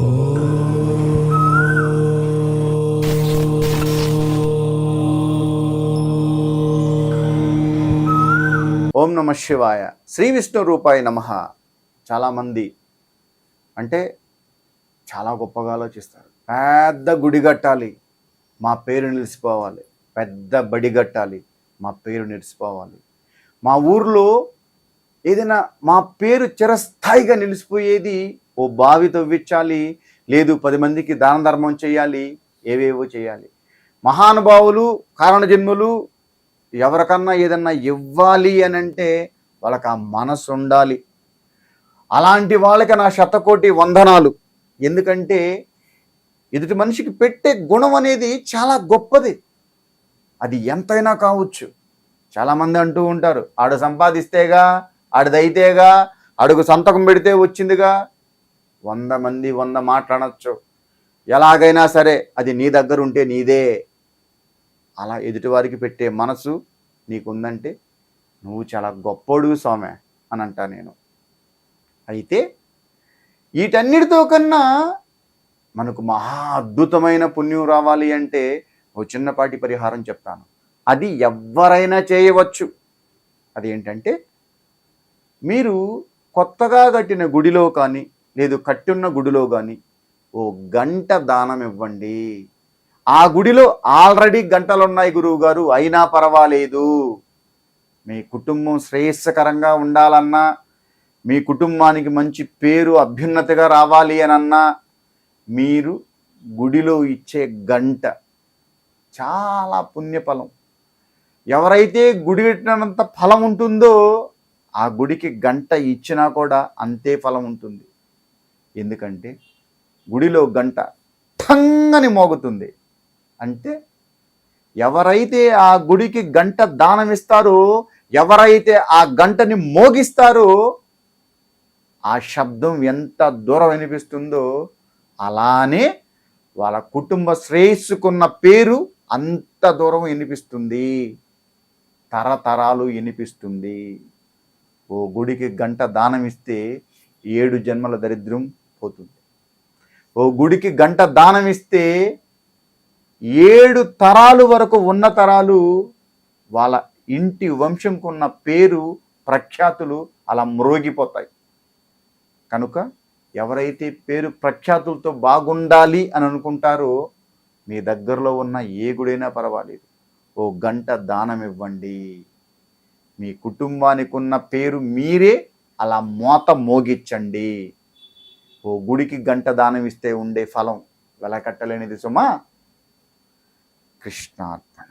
ఓం నమ శివాయ. శ్రీ విష్ణు రూపాయ నమ. చాలామంది అంటే చాలా గొప్పగా ఆలోచిస్తారు. పెద్ద గుడి కట్టాలి మా పేరు నిలిచిపోవాలి. పెద్ద బడి కట్టాలి మా పేరు నిలిచిపోవాలి. మా ఊర్లో ఏదైనా మా పేరు చిరస్థాయిగా నిలిచిపోయేది ఓ బావి తవ్వించాలి లేదు పది మందికి దాన ధర్మం చేయాలి ఏవేవో చేయాలి. మహానుభావులు కారణజన్ములు ఎవరికన్నా ఏదన్నా ఇవ్వాలి అని అంటే వాళ్ళకి ఆ మనసు ఉండాలి. అలాంటి వాళ్ళకి నా శతకోటి వందనాలు. ఎందుకంటే ఎదుటి మనిషికి పెట్టే గుణం అనేది చాలా గొప్పది. అది ఎంతైనా కావచ్చు. చాలామంది అంటూ ఉంటారు ఆడు సంపాదిస్తేగా ఆడిదైతేగా అడుగు సంతకం పెడితే వచ్చిందిగా వంద మంది వంద మాట్లాడచ్చు. ఎలాగైనా సరే అది నీ దగ్గర ఉంటే నీదే. అలా ఎదుటివారికి పెట్టే మనసు నీకుందంటే నువ్వు చాలా గొప్పోడు స్వామి అని అంటా నేను. అయితే వీటన్నిటితో కన్నా మనకు మహా అద్భుతమైన పుణ్యం రావాలి అంటే ఓ చిన్నపాటి పరిహారం చెప్తాను. అది ఎవరైనా చేయవచ్చు. అదేంటంటే మీరు కొత్తగా కట్టిన గుడిలో కానీ లేదు కట్టున్న గుడిలో కానీ ఓ గంట దానం ఇవ్వండి. ఆ గుడిలో ఆల్రెడీ గంటలు ఉన్నాయి గురువు గారు అయినా పర్వాలేదు. మీ కుటుంబం శ్రేయస్కరంగా ఉండాలన్నా మీ కుటుంబానికి మంచి పేరు అభ్యున్నతిగా రావాలి అనన్నా మీరు గుడిలో ఇచ్చే గంట చాలా పుణ్యఫలం. ఎవరైతే గుడి కట్టినంత ఫలం ఉంటుందో ఆ గుడికి గంట ఇచ్చినా కూడా అంతే ఫలం ఉంటుంది. ఎందుకంటే గుడిలో గంట ఠంగని మోగుతుంది. అంటే ఎవరైతే ఆ గుడికి గంట దానం ఇస్తారో ఎవరైతే ఆ గంటని మోగిస్తారో ఆ శబ్దం ఎంత దూరం వినిపిస్తుందో అలానే వాళ్ళ కుటుంబ శ్రేయస్సుకున్న పేరు అంత దూరం వినిపిస్తుంది. తరతరాలు వినిపిస్తుంది. ఓ గుడికి గంట దానం ఇస్తే ఏడు జన్మల దరిద్రం పోతుంది. ఓ గుడికి గంట దానం ఇస్తే ఏడు తరాలు వరకు ఉన్న తరాలు వాళ్ళ ఇంటి వంశంకున్న పేరు ప్రఖ్యాతులు అలా మ్రోగిపోతాయి. కనుక ఎవరైతే పేరు ప్రఖ్యాతులతో బాగుండాలి అని అనుకుంటారో మీ దగ్గరలో ఉన్న ఏ గుడైనా పర్వాలేదు. ఓ గంట దానం ఇవ్వండి. మీ కుటుంబానికి ఉన్న పేరు మీరే అలా మోత మోగిచ్చండి ఓ గుడికి గంట దానం ఇస్తే ఉండే ఫలం వెలకట్టలేనిది సుమా కృష్ణార్పణ.